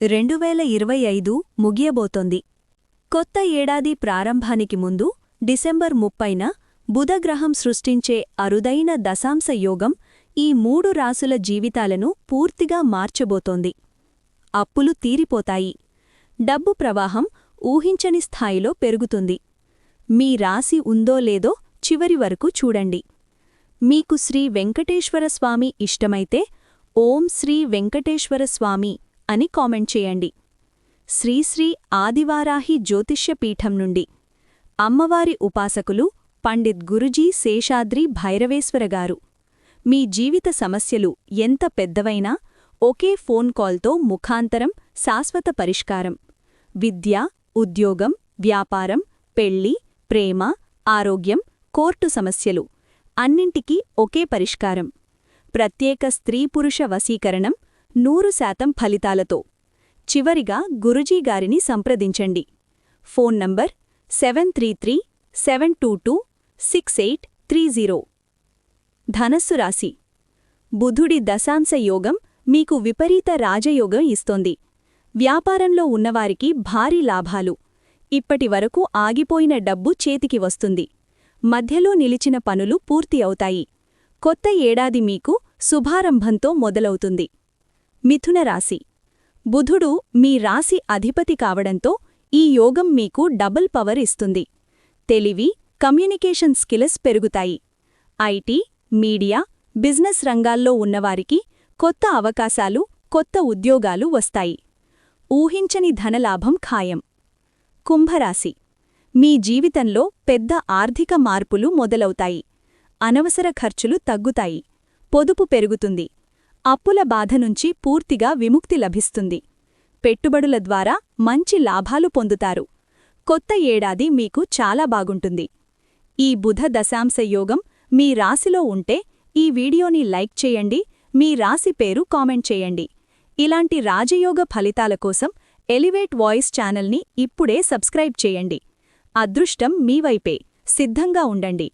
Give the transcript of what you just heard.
రెండువేల ఇరవై ఐదు ముగియబోతోంది. కొత్త ఏడాది ప్రారంభానికి ముందు డిసెంబర్ ముప్పైన బుధగ్రహం సృష్టించే అరుదైన దశాంశ యోగం ఈ మూడు రాసుల జీవితాలను పూర్తిగా మార్చబోతోంది. అప్పులు తీరిపోతాయి. డబ్బు ప్రవాహం ఊహించని స్థాయిలో పెరుగుతుంది. మీ రాశి ఉందో లేదో చివరి వరకు చూడండి. మీకు శ్రీ వెంకటేశ్వర స్వామి ఇష్టమైతే ఓం శ్రీ వెంకటేశ్వర స్వామి అని కామెంట్ చేయండి. శ్రీశ్రీ ఆదివారాహి జ్యోతిష్య పీఠం నుండి అమ్మవారి ఉపాసకులు పండిత్ గురుజీ శేషాద్రి భైరవేశ్వర గారు. మీ జీవిత సమస్యలు ఎంత పెద్దవైనా ఒకే ఫోన్ కాల్తో ముఖాంతరం శాశ్వత పరిష్కారం. విద్య ఉద్యోగం వ్యాపారం పెళ్ళి ప్రేమ ఆరోగ్యం కోర్టు సమస్యలు అన్నింటికీ ఒకే పరిష్కారం. ప్రత్యేక స్త్రీపురుష వశీకరణం నూరు శాతం ఫలితాలతో. చివరిగా గురుజీ గారిని సంప్రదించండి. Phone number seven three three seven two two six eight three zero. ధనస్సు రాశి. బుధుడి దశాంశ యోగం మీకు విపరీత రాజయోగం ఇస్తోంది. వ్యాపారంలో ఉన్నవారికి భారీ లాభాలు. ఇప్పటివరకు ఆగిపోయిన డబ్బు చేతికి వస్తుంది. మధ్యలో నిలిచిన పనులు పూర్తి అవుతాయి. కొత్త ఏడాది మీకు శుభారంభంతో మొదలవుతుంది. మిథున రాశి. బుధుడు మీ రాశి అధిపతి కావడంతో ఈ యోగం మీకు డబుల్ పవర్ ఇస్తుంది. తెలివి కమ్యూనికేషన్ స్కిల్స్ పెరుగుతాయి. ఐటీ మీడియా బిజినెస్ రంగాల్లో ఉన్నవారికి కొత్త అవకాశాలు కొత్త ఉద్యోగాలు వస్తాయి. ఊహించని ధనలాభం ఖాయం. కుంభరాశి. మీ జీవితంలో పెద్ద ఆర్థిక మార్పులు మొదలవుతాయి. అనవసర ఖర్చులు తగ్గుతాయి. పొదుపు పెరుగుతుంది. అప్పుల బాధ నుంచి పూర్తిగా విముక్తి లభిస్తుంది. పెట్టుబడుల ద్వారా మంచి లాభాలు పొందుతారు. కొత్త ఏడాది మీకు చాలా బాగుంటుంది. ఈ బుధ దశాంశ యోగం మీ రాశిలో ఉంటే ఈ వీడియోని లైక్ చేయండి మీ రాశి పేరు కామెంట్ చేయండి. ఇలాంటి రాజయోగ ఫలితాల కోసం ఎలివేట్ వాయిస్ ఛానల్ని ఇప్పుడే సబ్స్క్రైబ్ చేయండి. అదృష్టం మీ వైపే. సిద్ధంగా ఉండండి.